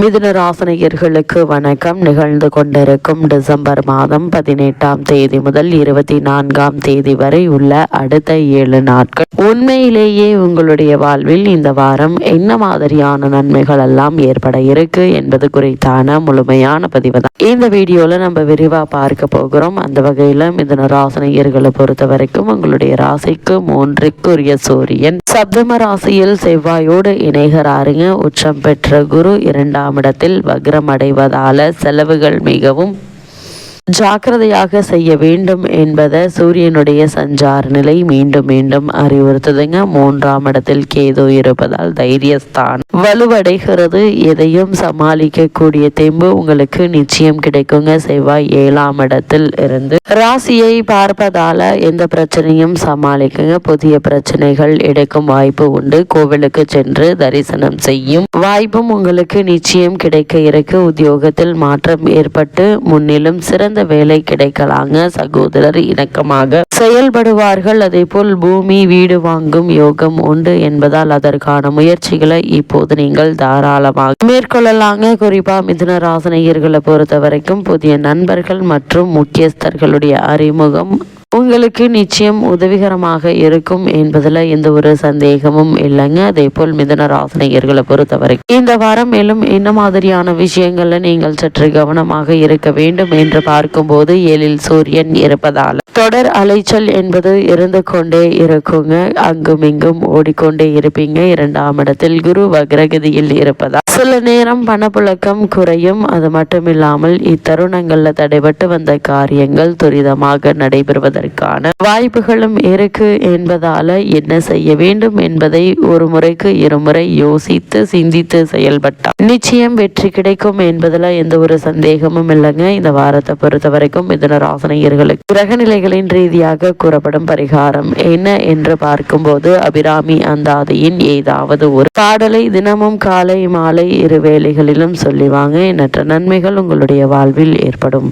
மிதுன ராசனையர்களுக்கு வணக்கம். நிகழ்ந்து கொண்டிருக்கும் டிசம்பர் மாதம் பதினெட்டாம் தேதி முதல் இருபத்தி நான்காம் தேதி வரை உள்ள அடுத்த ஏழு நாட்கள். உண்மையிலேயே உங்களுடைய வாழ்வில் இந்த வாரம் என்ன மாதிரியான நன்மைகள் எல்லாம் ஏற்பட இருக்கு என்பது குறித்தான முழுமையான பதிவு தான். இந்த வீடியோல நம்ம விரிவா பார்க்க போகிறோம். அந்த வகையில மிதுன ராசனையர்களை பொறுத்த வரைக்கும் உங்களுடைய ராசிக்கு மூன்றுக்குரிய சூரியன். சப்தம ராசியில் செவ்வாயோடு இணைகிறாருங்க. உச்சம் பெற்ற குரு இரண்டாம் இடத்தில் வக்ரம் அடைவதால செலவுகள் மிகவும் ஜாக்கிரதையாக செய்ய வேண்டும் என்பதை சூரியனுடைய சஞ்சார நிலை மீண்டும் மீண்டும் அறிவுறுத்துதுங்க. மூன்றாம் இடத்தில் கேது இருப்பதால் தைரியஸ்தான். வலுவடைகிறது. எதையும் சமாளிக்கக்கூடிய தெம்பு உங்களுக்கு நிச்சயம் கிடைக்குங்க. செவ்வாய் ஏழாம் இடத்தில் இருந்து ராசியை பார்ப்பதால எந்த பிரச்சனையும் சமாளிக்குங்க. புதிய பிரச்சனைகள் எடுக்கும் வாய்ப்பு உண்டு. கோவிலுக்கு சென்று தரிசனம் செய்யும் வாய்ப்பும் உங்களுக்கு நிச்சயம் கிடைக்க இருக்கு. உத்தியோகத்தில் மாற்றம் ஏற்பட்டு முன்னிலும் சிறந்த வேலை கிடைக்கலாங்க சகோதரர். இணக்கமாக செயல்படுவார்கள். அதே போல் பூமி வீடு வாங்கும் யோகம் உண்டு என்பதால் அதற்கான முயற்சிகளை இப்போது நீங்கள் தாராளமாக மேற்கொள்ளலாங்க. குறிப்பா மிதுன ராசனையர்களை பொறுத்த வரைக்கும் புதிய நண்பர்கள் மற்றும் முக்கியஸ்தர்களுடைய அறிமுகம் உங்களுக்கு நிச்சயம் உதவிகரமாக இருக்கும் என்பதில் எந்த ஒரு சந்தேகமும் இல்லைங்க. அதே போல் மிதன ராசனையர்களை பொறுத்தவரைக்கும் இந்த வாரம் மேலும் என்ன மாதிரியான விஷயங்கள்ல நீங்கள் சற்று கவனமாக இருக்க வேண்டும் என்று பார்க்கும்போது ஏழில் சூரியன் இருப்பதால். தொடர் அலைச்சல் என்பது இருந்து கொண்டே இருக்குங்க. அங்கும் இங்கும் ஓடிக்கொண்டே இருப்பீங்க. இரண்டாம் இடத்தில் குரு வக்ரகதியில் இருப்பதா? சில நேரம் பணப்புழக்கம் குறையும். அது மட்டுமில்லாமல் இத்தருணங்கள்ல தடைபட்டு வந்த காரியங்கள் துரிதமாக நடைபெறுவதற்கான வாய்ப்புகளும் இருக்கு என்பதால என்ன செய்ய வேண்டும் என்பதை ஒரு முறைக்கு இருமுறை யோசித்து சிந்தித்து செயல்பட்டார் நிச்சயம் வெற்றி கிடைக்கும் என்பதுல எந்த ஒரு சந்தேகமும் இல்லைங்க. இந்த வாரத்தை பொறுத்த வரைக்கும் மிதுன ராசனையர்களுக்கு கிரகநிலைகளின் ரீதியாக கூறப்படும் பரிகாரம் என்ன என்று பார்க்கும்போது அபிராமி அந்தாதியின் ஏதாவது ஒரு பாடலை தினமும் காலை மாலை இரு வேளைகளிலும் சொல்லிவாங்க. எண்ணற்ற நன்மைகள் உங்களுடைய வாழ்வில் ஏற்படும்.